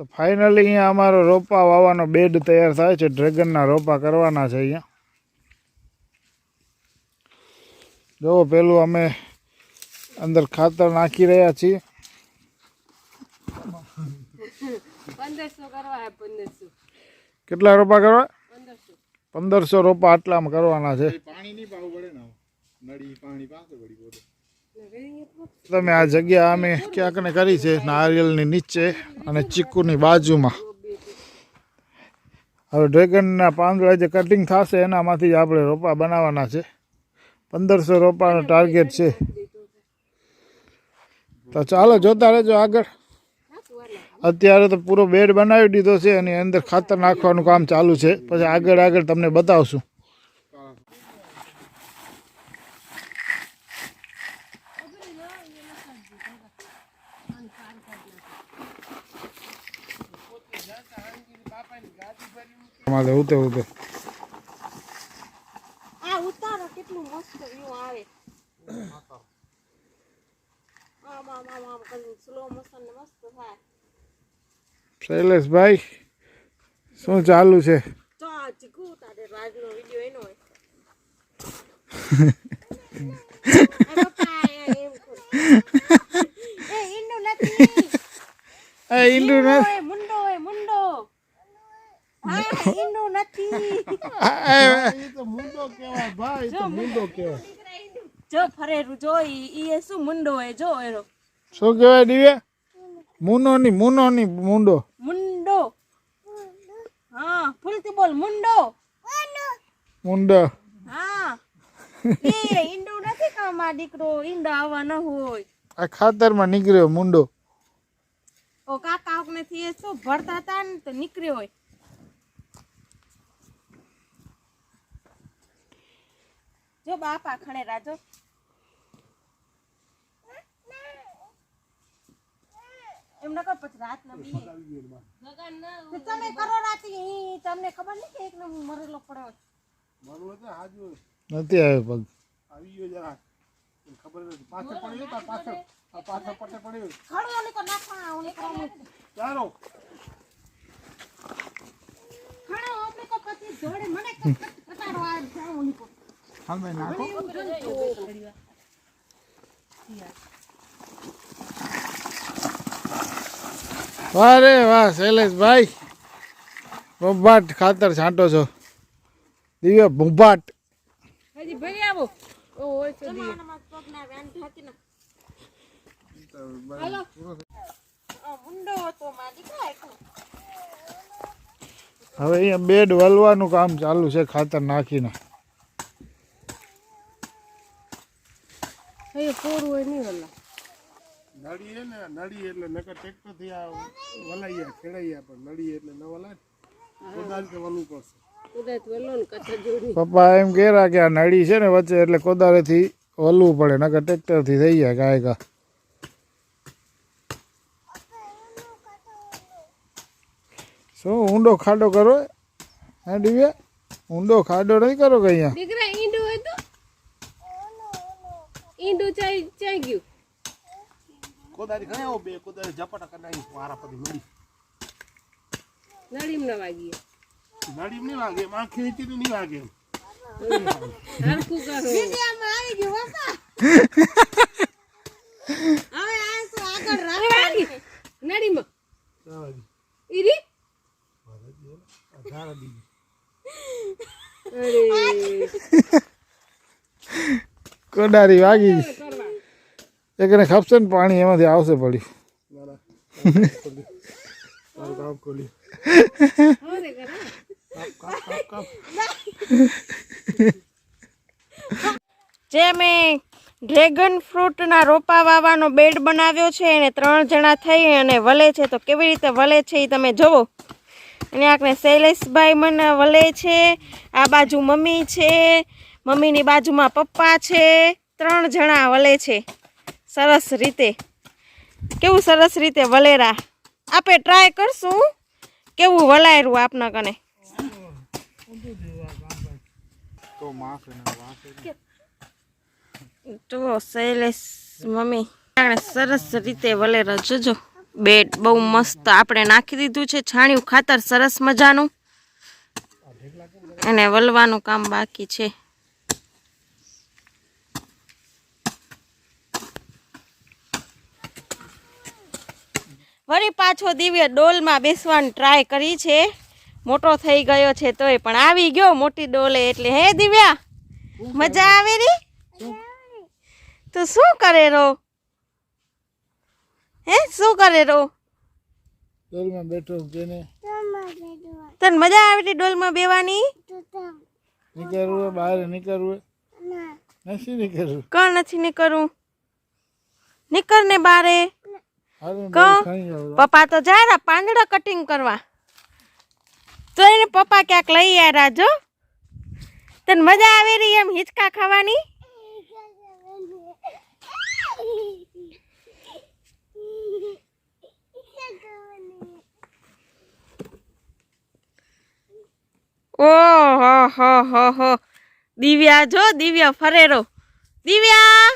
તો ફાઇનલી અહીંયા અમારો રોપા વાવવાનો બેડ તૈયાર થાય છે. ડ્રેગનના રોપા કરવાના છે અહીંયા. જો પેલું અમે અંદર ખાતર નાખી રહ્યા છીએ. કેટલા રોપા કરવા? પંદરસો. રોપા આટલામાં કરવાના છે. પાણી નહીં પાવું પડે ને નળી પાણી પાસે પડે તમે આ જગ્યા અમે ક્યાંકને કરી છે, નારિયેલની નીચે અને ચીકુની બાજુમાં. હવે ડ્રેગનના પાંદડા જે કટિંગ થશે, એનામાંથી જ આપણે રોપા બનાવવાના છે. પંદરસો રોપાનો ટાર્ગેટ છે. તો ચાલો, જોતા રહેજો આગળ. અત્યારે તો પૂરો બેડ બનાવી દીધો છે અને અંદર ખાતર નાખવાનું કામ ચાલુ છે. પછી આગળ આગળ તમને બતાવશું. મારે ઉતે ઉતે. આ ઉતારો કેટલું મસ્ત વ્યૂ આવે. આમ આમ આમ આમ કરીને સ્લો મોશન ને મસ્ત થાય. શૈલેષભાઈ શું ચાલુ છે? તો આ તારે રાજનો વિડિયો એનો હોય. એ પપ્પા, એ ઈંડું નથી. જો ફરેરું જો ઈ ઈ એ શું મુંડો હોય? જો એરો. શું કહેવાય દિવ્યા? મુનો ની મુનો ની મુંડો. મુંડો. હા ફૂલતી બોલ મુંડો. મુંડો. હા. એ ઈંડો નથી કામાં દીકરો? ઈંડા આવા ન હોય. આ ખાતરમાં નીકળ્યો મુંડો. ઓ કાકા ને થી એ શું ભરતા હતા ને તો નીકળ્યો હોય. જો બા પાખણે રાજો. એમ ન પછી રાત ના બી તમે કરો રાતી તમને ખબર નહીં કે એક ને મરેલો પડ્યો મારું હતું હાજુ નથી આવ્યો પગ. આવી ગયો જરા ખબર નથી. પાછળ પડ્યો તો પાછળ. આ પાછળ પડ્યો. ખડો ઓલી કો નાખવા ઓલી કો ચાલો. ખડો પછી જોડે મને કટાડો આ જાવ ઓલી કો હવે નાખો. વાહ રે વાહ શૈલેષભાઈ. ભૂંભાટ ખાતર છાંટો છો. દિવ્ય ભૂંભાટ. હજી ભરી આવો. હવે અહીંયા બેડ વલવાનું કામ ચાલુ છે ખાતર નાખીને. એ પૂરું હોય નહીં વલા નળી હે ને નળી એટલે નકર ટ્રેક્ટરથી આ વલાઈયા ખેડાઈયા પણ નળી એટલે ન વલાય કોદાળ કે વલવું પડશે પપ્પા એમ કહેરા કે આ નળી છે ને વચ્ચે એટલે કોદાળીથી વલવું પડે નકર ટ્રેક્ટરથી થઈ જાય કાંઈ કા શું ઊંડો ખાડો કરો હે? દિવ્યા ઊંડો ખાડો નહીં કરો કે અહીંયા? દીકરા ઈંડું ચાઈ ચાઈ ગયું. કોદાળી ઘણા આવો બે કોદારી ઝપટા કરી નાખી મારા પછી મળી નળીમ ન વાગીએ. નળી નહીં વાગે માં ખેંચી તો નહીં વાગે હરકું કરો વિડિયામાં આવી ગયું વાસા હવે આ તો આગળ રાખવાની? નળીમાં. ઈરી? અરે. કોદાળી વાગી એકને ખપશે ને પાણી એમાંથી આવશે પડી જે મેં ડ્રેગન ફ્રૂટના રોપા વાવવાનો બેડ બનાવ્યો છે અને ત્રણ જણા થઈ અને વલે છે. તો કેવી રીતે વલે છે એ તમે જુઓ અને આપણે શૈલેષભાઈ મને વલે છે, આ બાજુ મમ્મી છે મમ્મીની બાજુમાં પપ્પા છે ત્રણ જણા વલે છે. સરસ રીતે. કેવું સરસ રીતે વલેરા. આપે ટ્રાય કરશું. કેવું વલાયરું આપના કને? તો એના શૈલેષ મમ્મી સરસ રીતે વલેરા જોજો. બેટ બહુ મસ્ત આપણે નાખી દીધું છે છાણિયું ખાતર સરસ મજાનું. અને વલવાનું કામ બાકી છે. વળી પાછો દિવ્ય ડોલમાં બેસવાની ટ્રાય કરી છે. મોટો થઈ ગયો છે તોય પણ આવી ગયો મોટી ડોલે એટલે હે દિવ્યા મજા આવે રી તો શું કરે રો? હે શું કરે રો? ડોલમાં બેઠો જેને તને મજા આવે રી ડોલમાં બેવાની? નીકળવું બહાર નીકળવું નથી નીકળવું. કોણ નથી નીકળવું? નીકળ ને બારે. પપ્પા તો જાય પાંદડા કટિંગ કરવા. તો એને પપ્પા ક્યાંક લઈ આવ્યા જો. તને મજા આવે રહી એમ હિંચકા ખાવાની? ઓહો હો હો હો. દિવ્યા જો દિવ્યા ફરેરો. દિવ્યા!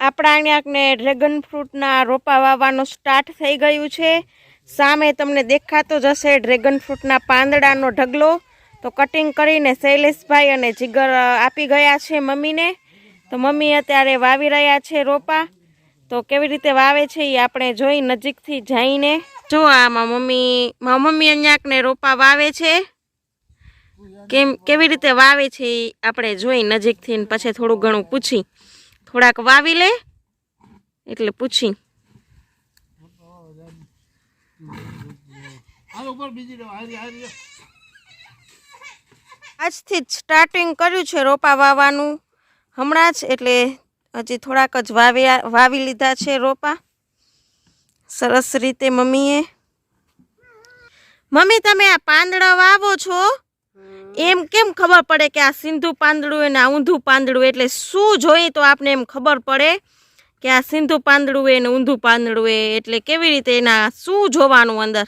આપણા અહીંયાને ડ્રેગન ફ્રૂટના રોપા વાવવાનું સ્ટાર્ટ થઈ ગયું છે. સામે તમને દેખાતો જ હશે ડ્રેગન ફ્રૂટના પાંદડાનો ઢગલો. તો કટિંગ કરીને શૈલેષભાઈ અને જીગર આપી ગયા છે મમ્મીને. તો મમ્મી અત્યારે વાવી રહ્યા છે રોપા. તો કેવી રીતે વાવે છે એ આપણે જોઈ નજીકથી જઈને. જો આમાં મમ્મી મમ્મી અહીંયાકને રોપા વાવે છે. કેમ, કેવી રીતે વાવે છે એ આપણે જોઈ નજીકથી પછી થોડું ઘણું પૂછી. થોડાક વાવી લે. એટલે પૂછી. આજથી જ સ્ટાર્ટિંગ કર્યું છે રોપા વાવવાનું. હમણાં જ એટલે હજી થોડાક જ વાવ્યા, વાવી લીધા છે રોપા. સરસ રીતે મમ્મીએ. મમ્મી, તમે આ પાંદડા વાવો છો? એમ કેમ ખબર પડે કે આ સિંધુ પાંદડું અને આ ઊંધું પાંદડું? એટલે શું જોઈએ તો આપને એમ ખબર પડે કે આ સિંધુ પાંદડું એ ને ઊંધું પાંદડું એ? એટલે કેવી રીતે એના શું જોવાનું અંદર?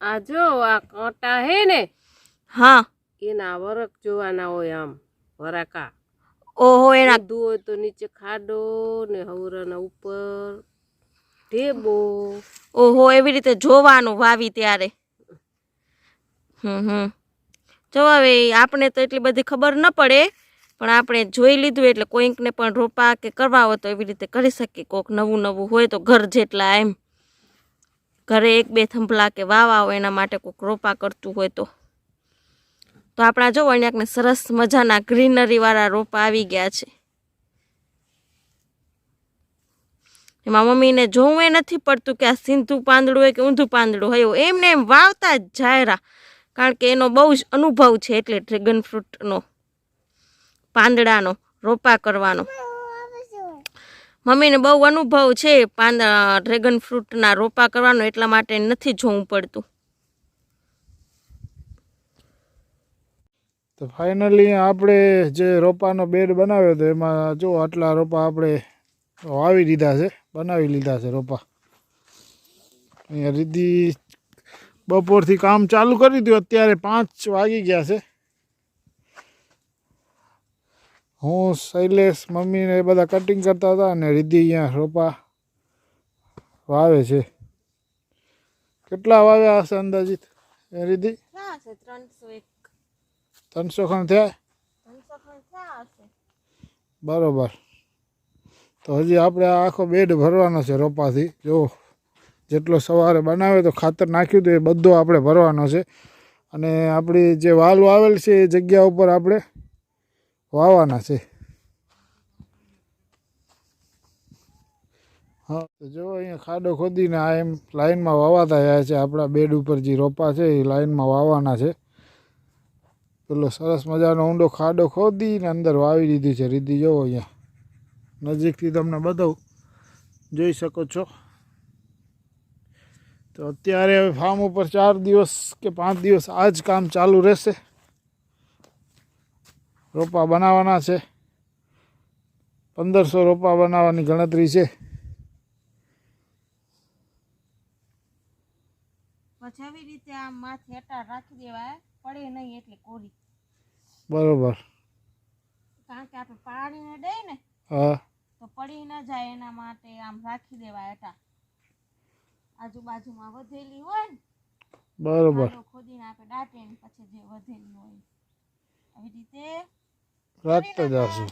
આ જો આ કાંટા હે ને હા. એના વરક જોવાના હોય આમ વરાકા. ઓહો એના દુઓ તો નીચે ખાડો ને હવરાના ઉપર ઢેબો. ઓહો એવી રીતે જોવાનું વાવી ત્યારે. હમ હવે આપણે તો એટલી બધી ખબર ન પડે, પણ આપણે જોઈ લીધું એટલે કોઈકને પણ રોપા કે કરવા હોય તો એવી રીતે કરી શકીએ. કોઈક નવું નવું હોય તો ઘર જેટલા એમ. ઘરે એક બે થંભલા કે વાવા હોય એના માટે કોઈક રોપા કરતું હોય તો. તો આપણા જો અહીંયાકને સરસ મજાના ગ્રીનરી વાળા રોપા આવી ગયા છે. એમાં મમ્મીને જોવું એ નથી પડતું કે આ સિંધુ પાંદડું હોય કે ઊંધું પાંદડું હોય એમને એમ વાવતા જ જાયરા. કારણ કે એનો બહુ જ અનુભવ છે એટલે ડ્રેગન ફ્રૂટનો પાંદડાનો, રોપા કરવાનો. મમ્મીને બહુ અનુભવ છે પાંદડા ડ્રેગન ફ્રૂટના રોપા કરવાનો, એટલા માટે નથી જોવું પડતું. તો ફાઇનલી આપણે જે રોપાનો બેડ બનાવ્યો હતો, એમાં જો આટલા રોપા આપણે વાવી દીધા છે, બનાવી લીધા છે રોપા. અહીંયા રીધિ બપોરથી કામ ચાલુ કરી દીધું અત્યારે પાંચ વાગી ગયા છે. હું શૈલેષ મમ્મીને એ બધા કટિંગ કરતા હતા અને રીધિ અહીંયા રોપા વાવે છે. કેટલા વાવ્યા હશે અંદાજિત? રીધિ ત્રણસો ખણ થયા? બરોબર. તો હજી આપણે આખો બેડ ભરવાનો છે રોપાથી. જો જેટલો સવારે બનાવે તો ખાતર નાખ્યું હતું એ બધો આપણે ભરવાનો છે. અને આપણી જે વાલ વાવેલ છે એ જગ્યા ઉપર આપણે વાવવાના છે. હા, તો જો અહીંયા ખાડો ખોદીને આ એમ લાઇનમાં વાવાતા જાય છે. આપણા બેડ ઉપર જે રોપા છે એ લાઇનમાં વાવવાના છે. પેલો સરસ મજાનો ઊંડો ખાડો ખોદીને અંદર વાવી દીધી છે. રીતિ જોવો અહીંયા નજીકથી તમને બધું જોઈ શકો છો. તો અત્યારે હવે ફાર્મ ઉપર ચાર દિવસ કે પાંચ દિવસ આ જ કામ ચાલુ રહેશે. રોપા બનાવવાના છે. પંદરસો રોપા બનાવવાની ગણતરી છે. પછી આવી રીતે આમ માથે હેઠા રાખી દેવાય પડે નહીં એટલે કોરી. બરોબર. કારણ કે આપણે પાણીને દઈએ ને હા. તો પડી ન જાય એના માટે આમ રાખી દેવાય હતા આજુબાજુમાં વધેલી હોય ને બરોબર. ખોદીને આપણે દાટે ને પછી જે વધેલી હોય. આવી રીતે રાખતા જશું.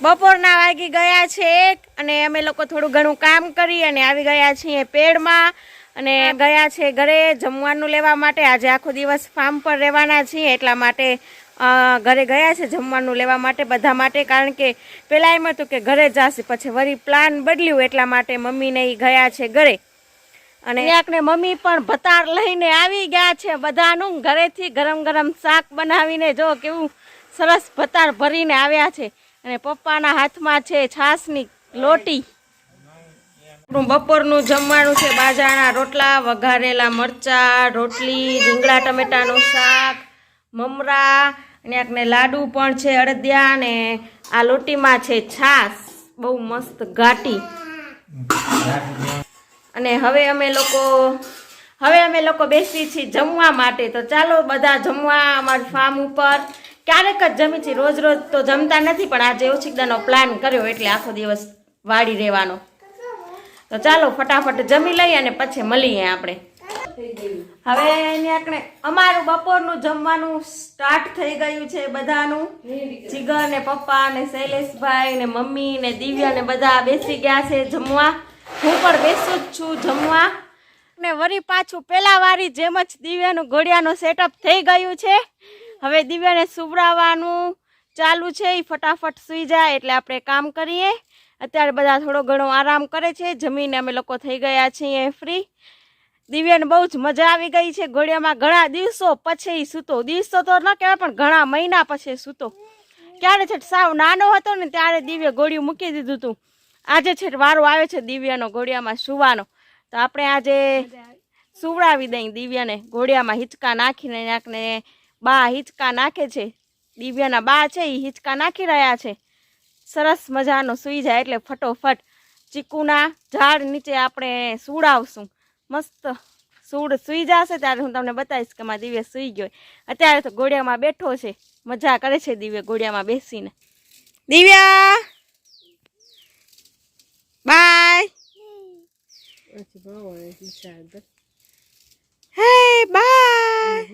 બપોરના વાગી ગયા છે એક અને અમે લોકો થોડું ઘણું કામ કરી અને આવી ગયા છીએ પેડમાં અને ગયા છે ઘરે જમવાનું લેવા માટે. આજે આખો દિવસ ફાર્મ પર રહેવાના છીએ એટલા માટે ઘરે ગયા છે જમવાનું લેવા માટે બધા માટે, કારણ કે પહેલાં એમ હતું કે ઘરે જશે, પછી વળી પ્લાન બદલ્યું એટલા માટે મમ્મીને એ ગયા છે ઘરે. અને ને મમ્મી પણ ભતાર લઈને આવી ગયા છે બધાનું, ઘરેથી ગરમ ગરમ શાક બનાવીને જો કેવું સરસ ભતાર ભરીને આવ્યા છે. અને પપ્પાના હાથમાં છે છાસની લોટી. બપોરનું જમવાનું છે બાજરાના રોટલા, વઘારેલા મરચાં, રોટલી, રીંગણા, ટમેટાનું શાક, મમરા એકને લાડુ પણ છે અડદિયા અને આ લોટીમાં છે છાસ બહુ મસ્ત ઘાટી અને હવે અમે લોકો, હવે અમે લોકો બેસી છીએ જમવા માટે. તો ચાલો બધા જમવા અમારા ફાર્મ ઉપર. ક્યારેક જ જમી છીએ. રોજ રોજ તો જમતા નથી, પણ આજે ઓછીકદાનો પ્લાન કર્યો એટલે આખો દિવસ વાળી રહેવાનો. તો ચાલો ફટાફટ જમી લઈએ અને પછી મળીએ આપણે. હવે એની આપણે અમારું બપોરનું જમવાનું સ્ટાર્ટ થઈ ગયું છે બધાનું. જીગર ને પપ્પા ને શૈલેષભાઈ ને મમ્મી ને દિવ્યા ને બધા બેસી ગયા છે જમવા. હું પણ બેસું જ છું જમવા. ને વરી પાછું પેલા વારી જેમ જ દિવ્યાનું ઘોડિયાનું સેટઅપ થઈ ગયું છે. હવે દિવ્યાને સુવડાવવાનું ચાલુ છે. એ ફટાફટ સૂઈ જાય એટલે આપણે કામ કરીએ. અત્યારે બધા થોડો ઘણો આરામ કરે છે. જમીને અમે લોકો થઈ ગયા છીએ ફ્રી દિવ્યાને બહુ જ મજા આવી ગઈ છે. ઘોડિયામાં ઘણા દિવસો પછી સૂતો. દિવસો તો ન કહેવાય, પણ ઘણા મહિના પછી સૂતો. ક્યારે છે સાવ નાનો હતો ને ત્યારે દિવ્ય ઘોડિયું મૂકી દીધું હતું આજે છે વારો આવે છે દિવ્યાનો ઘોડિયામાં સુવાનો. તો આપણે આજે સુવડાવી દઈ દિવ્યાને. ઘોડિયામાં હિંચકા નાખીને નાખને બા હિંચકા નાખે છે. દિવ્યાના બા છે એ હિંચકા નાખી રહ્યા છે. સરસ મજાનો સૂઈ જાય એટલે ફટોફટ ચીકુના ઝાડ નીચે આપણે સુવડાવશું. મસ્ત સૂડ સૂઈ જશે ત્યારે હું તમને બતાવીશ કે મારા દિવ્ય સૂઈ ગયો અત્યારે તો ઘોડિયામાં બેઠો છે. મજા કરે છે દિવ્ય ઘોડિયામાં બેસીને. દિવ્યા! બાય! Hey bye!